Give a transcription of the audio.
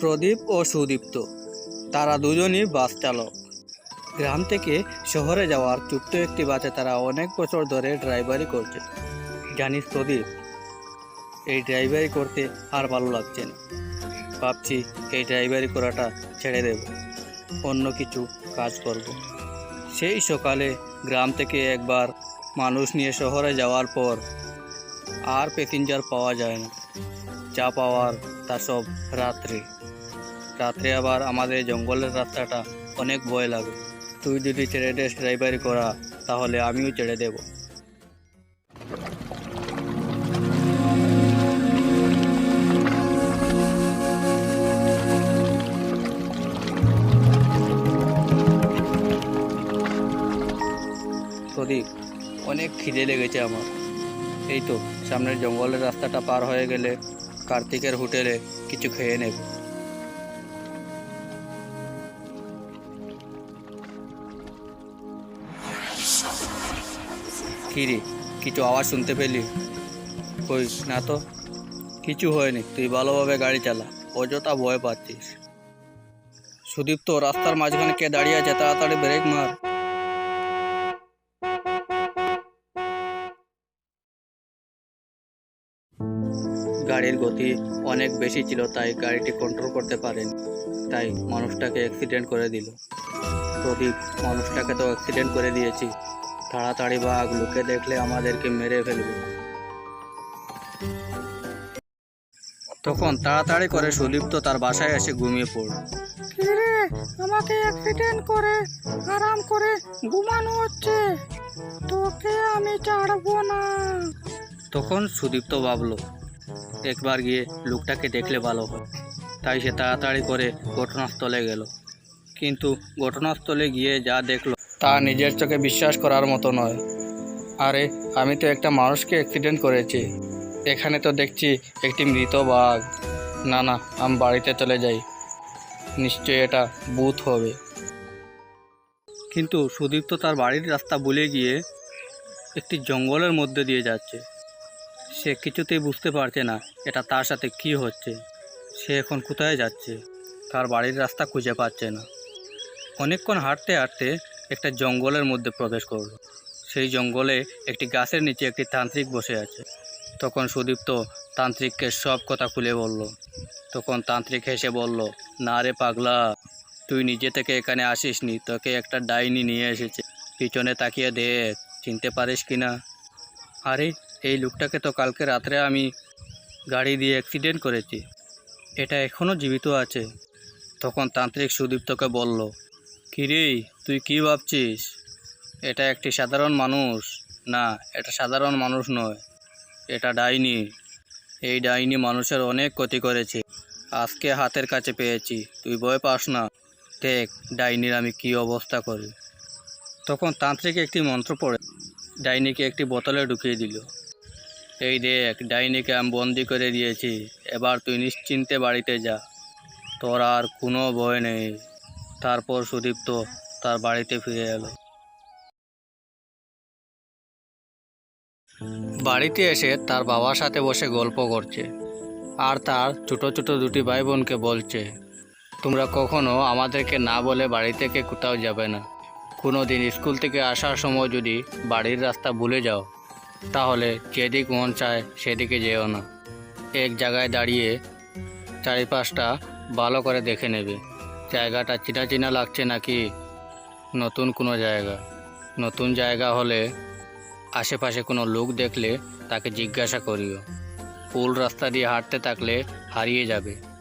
প্রদীপ ও সুদীপ্ত। তারা দুজনই বাস চালক। গ্রাম থেকে শহরে যাওয়ার ছোট্ট একটি বাসে তারা অনেক বছর ধরে ড্রাইভারি করছে। জানিস প্রদীপ, এই ড্রাইভারি করতে আর ভালো লাগছে না। ভাবছি এই ড্রাইভারি করাটা ছেড়ে দেব, অন্য কিছু কাজ করব। সেই সকালে গ্রাম থেকে একবার মানুষ নিয়ে শহরে যাওয়ার পর আর প্যাসেঞ্জার পাওয়া যায় না। যা পাওয়ার তা সব রাত্রে। রাত্রে আবার আমাদের জঙ্গলের রাস্তাটা অনেক ভয় লাগে। তুই যদি ছেড়ে দেস ড্রাইভারি করা, তাহলে আমিও ছেড়ে দেব। প্রদীপ অনেক খিদে লেগেছে আমার। এই তো, সামনের জঙ্গলের রাস্তাটা পার হয়ে গেলে কার্তিকের হোটেলে কিছু খেয়ে নেব। কিরে কিছু আওয়াজ শুনতে পেলি? কই না তো, কিছু হয়নি, তুই ভালোভাবে গাড়ি চালা, অযথা ভয় পাচ্ছিস। সুদীপ তো রাস্তার মাঝখানে কে দাঁড়িয়ে আছে, তাড়াতাড়ি ব্রেক মার। গাড়ির গতি অনেক বেশি ছিল, তাই গাড়িটি কন্ট্রোল করতে পারেন, তাই মানুষটাকে অ্যাক্সিডেন্ট করে দিল। প্রদীপ মানুষটাকে তো অ্যাক্সিডেন্ট করে দিয়েছি। তাড়াতাড়ি বাঘ লোকে দেখলে আমাদেরকে মেরে ফেলবে। তখন তাড়াতাড়ি করে সুদীপ্ত তার বাসায় এসে ঘুমিয়ে পড়ল। কিরে আমাকে অ্যাক্সিডেন্ট করে আরাম করে ঘুমানো হচ্ছে। তোকে আমি ছাড়বো না। তখন সুদীপ্ত ভাবলো একবার গিয়ে লোকটাকে দেখলে ভালো হয়। তাই সে তাড়াতাড়ি করে ঘটনাস্থলে গেল। কিন্তু ঘটনাস্থলে গিয়ে যা দেখল তা নিজের চোখে বিশ্বাস করার মতো নয়। আরে, আমি তো একটা মানুষকে অ্যাক্সিডেন্ট করেছি। এখানে তো দেখছি একটি মৃত বাঘ। না না, আমি বাড়িতে চলে যাই। নিশ্চয়ই এটা বুথ হবে। কিন্তু সুদীপ্ত তার বাড়ির রাস্তা ভুলে গিয়ে একটি জঙ্গলের মধ্যে দিয়ে যাচ্ছে। সে কিছুতেই বুঝতে পারছে না এটা তার সাথে কি হচ্ছে। সে এখন কোথায় যাচ্ছে? তার বাড়ির রাস্তা খুঁজে পাচ্ছে না। অনেকক্ষণ হাঁটতে হাঁটতে একটা জঙ্গলের মধ্যে প্রবেশ করল। সেই জঙ্গলে একটি গাছের নিচে একটি তান্ত্রিক বসে আছে। তখন সুদীপ্ত তান্ত্রিককে সব কথা খুলে বলল। তখন তান্ত্রিক হেসে বলল, না রে পাগলা, তুই নিজে থেকে এখানে আসিসনি, তোকে একটা ডাইনি নিয়ে এসেছে। পিছনে তাকিয়ে দেখ, চিনতে পারিস কি না? আরে, এই লোকটাকে তো কালকে রাত্রে আমি গাড়ি দিয়ে অ্যাক্সিডেন্ট করেছি। এটা এখনও জীবিত আছে? তখন তান্ত্রিক সুদীপ্তকে বলল কিরে, তুই কি ভাবছিস? এটা একটি সাধারণ মানুষ। না, এটা সাধারণ মানুষ নয়। এটা ডাইনি। এই ডাইনি মানুষের অনেক ক্ষতি করেছে। আজকে হাতের কাছে পেয়েছি। তুই ভয় পাস না। দেখ, ডাইনির আমি কি অবস্থা করি। তখন তান্ত্রিক একটি মন্ত্র পড়ে। ডাইনিকে একটি বোতলে ঢুকিয়ে দিল। এই দেখ, ডাইনিকে আমি বন্দি করে দিয়েছি। এবার তুই নিশ্চিন্তে বাড়িতে যা। তোর আর কোনো ভয় নেই। তারপর সুদীপ্ত তার বাড়িতে ফিরে এলো। বাড়িতে এসে তার বাবার সাথে বসে গল্প করছে আর তার ছোট ছোট দুটি ভাই বোনকে বলছে, তোমরা কখনো আমাদেরকে না বলে বাড়ি থেকে কোথাও যাবে না। কোনো দিন স্কুল থেকে আসার সময় যদি বাড়ির রাস্তা ভুলে যাও, তাহলে যেদিক মন চায় সেদিকে যেও না। এক জায়গায় দাঁড়িয়ে চারিপাশটা ভালো করে দেখে নেবে। জায়গাটা চেনা চিনা লাগছে নাকি? নতুন কোনো জায়গা। নতুন জায়গা হলে আশেপাশে কোনো লোক দেখলে তাকে জিজ্ঞাসা করিও। পুল রাস্তা দিয়ে হাঁটতে থাকলে হারিয়ে যাবে।